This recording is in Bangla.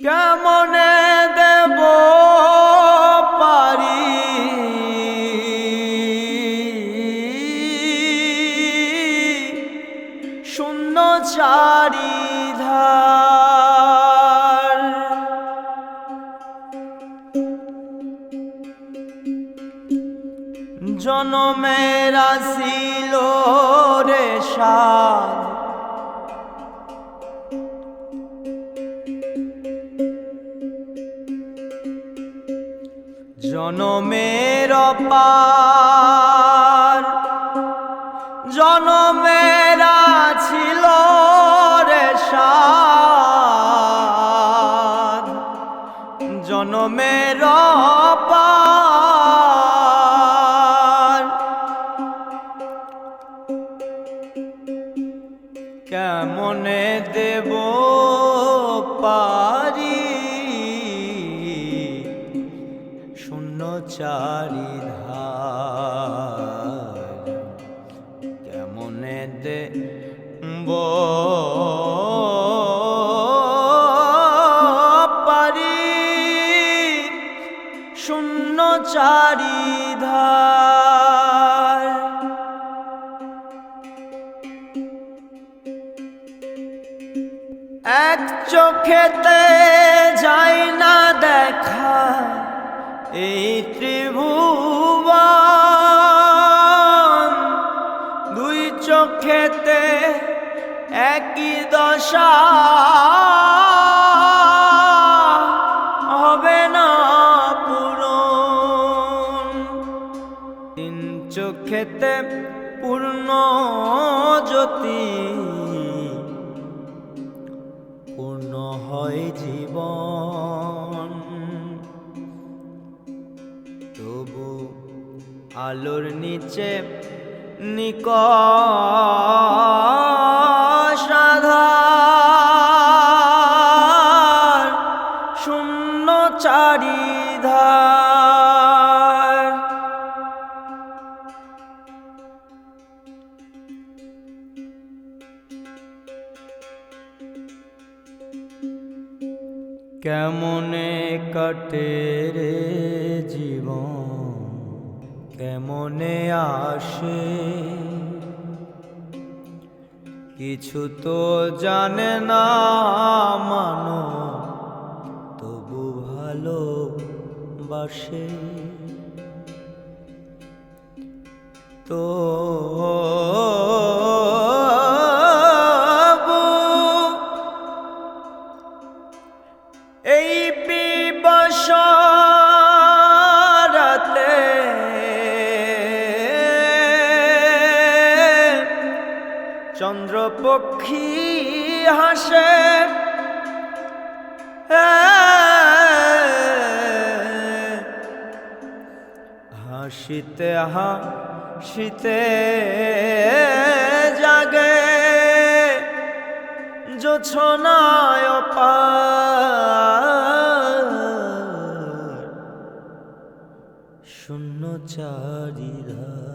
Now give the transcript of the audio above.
কেমনে দেব পারি? শূন্য চারিধার জনমের আসিল রে সাদ জনমের পার জনমেরা ছিল রে জনমের পার কেমনে দেব পারি চারিধার। কেমনে দেব পারি শূন্য চারিধার। এক চোখেতে যাই না দেখা এই চোখেতে একই দশা হবে না পূরণ। তিন চোখেতে পূর্ণ জ্যোতি, পূর্ণ হয় জীবন। তবু আলোর নিচে নিকষাধার শূন্য চারিধার। কেমনে কাটে রে কেমনে আসে। কিছু তো জানে না মানো তবু ভালো বাসে তো চন্দ্রপক্ষী হাসে। হাসিতে হাসিতে জাগে। জোছনায় শূন্য চারিধার